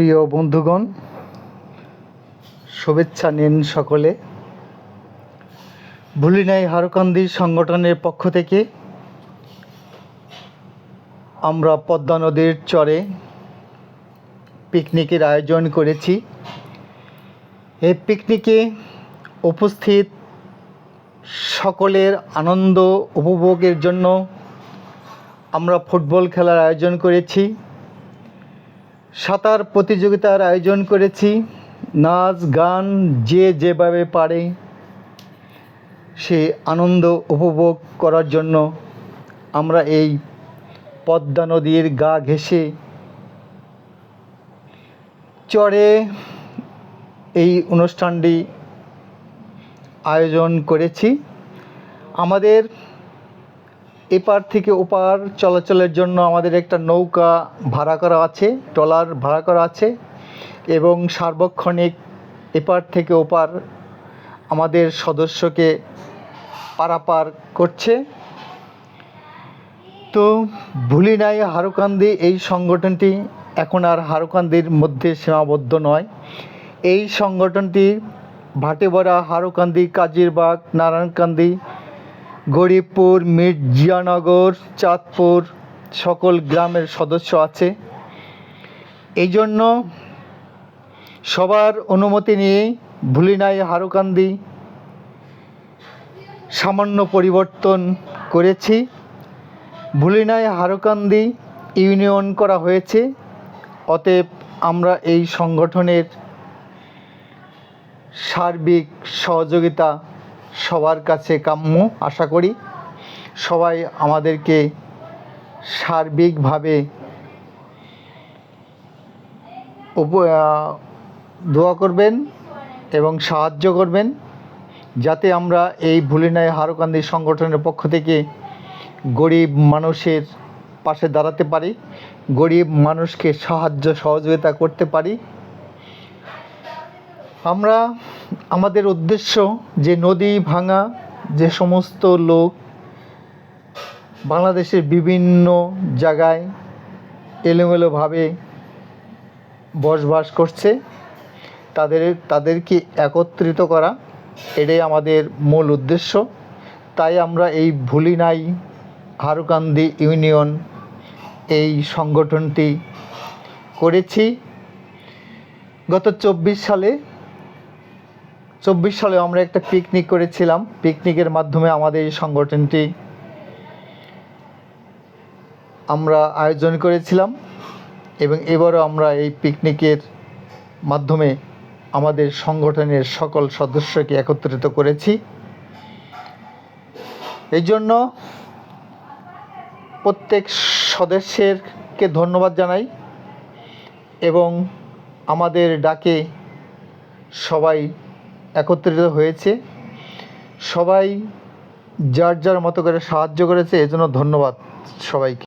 প্রিয় বন্ধুগণ, শুভেচ্ছা নিন সকলে। ভুলি নাই হারকান্দি সংগঠনের পক্ষ থেকে আমরা পদ্মা নদীর চরে পিকনিকের আয়োজন করেছি। এই পিকনিকে উপস্থিত সকলের আনন্দ উপভোগের জন্য আমরা ফুটবল খেলার আয়োজন করেছি। সাঁতার প্রতিযোগিতার আয়োজন করেছি। নাচ, গান যে যেভাবে পারে সে আনন্দ উপভোগ করার জন্য আমরা এই পদ্মা নদীর গা ঘেঁষে চরে এই অনুষ্ঠানটি আয়োজন করেছি। আমাদের এপার থেকে ওপার চলাচলের জন্য আমাদের একটা নৌকা ভাড়া করা আছে, ট্রলার ভাড়া করা আছে এবং সার্বক্ষণিক এপার থেকে ওপার আমাদের সদস্যকে পারাপার করছে। তো ভুলি নাই হারুকান্দি, এই সংগঠনটি এখন আর হারুকান্দির মধ্যে সীমাবদ্ধ নয়। এই সংগঠনটি ভাটেবড়া, হারুকান্দি, কাজিরবাগ, নারায়ণকান্দি গরিবপুর মির্জানগর, চাঁদপুর সকল গ্রামের সদস্য আছে। এই জন্য সবার অনুমতি নিয়ে ভুলিনাই হারুকান্দি সামান্য পরিবর্তন করেছি। ভুলিনাই হারুকান্দি ইউনিয়ন করা হয়েছে। অতএব আমরা এই সংগঠনের সার্বিক সহযোগিতা সবার কাছে কাম্য। আশা করি সবাই আমাদেরকে সার্বিকভাবে দোয়া করবেন এবং সাহায্য করবেন যাতে আমরা এই ভুলিনাই হারকান্দি সংগঠনের পক্ষ থেকে গরিব মানুষের পাশে দাঁড়াতে পারি, গরিব মানুষকে সাহায্য সহযোগিতা করতে পারি। আমরা আমাদের উদ্দেশ্য যে নদী ভাঙা, যে সমস্ত লোক বাংলাদেশের বিভিন্ন জায়গায় এলোমেলোভাবে বসবাস করছে, তাদের, তাদেরকে একত্রিত করা, এটাই আমাদের মূল উদ্দেশ্য। তাই আমরা এই ভুলিনাই হারুকান্দি ইউনিয়ন এই সংগঠনটি করেছি। গত চব্বিশ সালে চব্বিশ সালে আমরা একটা পিকনিক করেছিলাম। পিকনিকের মাধ্যমে আমাদের এই সংগঠনটি আমরা আয়োজন করেছিলাম এবং এবারও আমরা এই পিকনিকের মাধ্যমে আমাদের সংগঠনের সকল সদস্যকে একত্রিত করেছি। এই জন্য প্রত্যেক সদস্যেরকে ধন্যবাদ জানাই এবং আমাদের ডাকে সবাই একত্রিত হয়েছে। সবাই যার যার মতো করে সাহায্য করেছে এজন্য ধন্যবাদ সবাইকে।